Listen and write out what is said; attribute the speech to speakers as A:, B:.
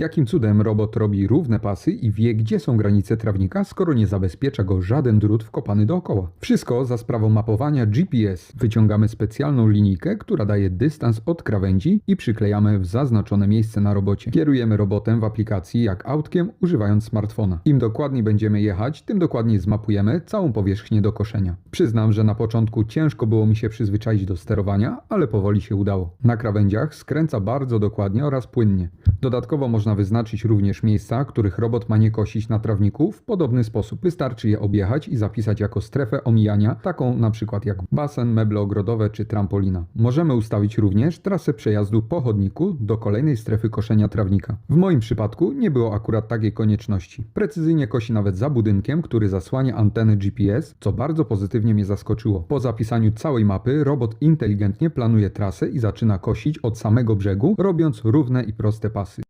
A: Jakim cudem robot robi równe pasy i wie, gdzie są granice trawnika, skoro nie zabezpiecza go żaden drut wkopany dookoła? Wszystko za sprawą mapowania GPS. Wyciągamy specjalną linijkę, która daje dystans od krawędzi i przyklejamy w zaznaczone miejsce na robocie. Kierujemy robotem w aplikacji jak autkiem, używając smartfona. Im dokładniej będziemy jechać, tym dokładniej zmapujemy całą powierzchnię do koszenia. Przyznam, że na początku ciężko było mi się przyzwyczaić do sterowania, ale powoli się udało. Na krawędziach skręca bardzo dokładnie oraz płynnie. Dodatkowo można wyznaczyć również miejsca, których robot ma nie kosić na trawniku w podobny sposób. Wystarczy je objechać i zapisać jako strefę omijania, taką na przykład jak basen, meble ogrodowe czy trampolina. Możemy ustawić również trasę przejazdu po chodniku do kolejnej strefy koszenia trawnika. W moim przypadku nie było akurat takiej konieczności. Precyzyjnie kosi nawet za budynkiem, który zasłania anteny GPS, co bardzo pozytywnie mnie zaskoczyło. Po zapisaniu całej mapy robot inteligentnie planuje trasę i zaczyna kosić od samego brzegu, robiąc równe i proste pasy.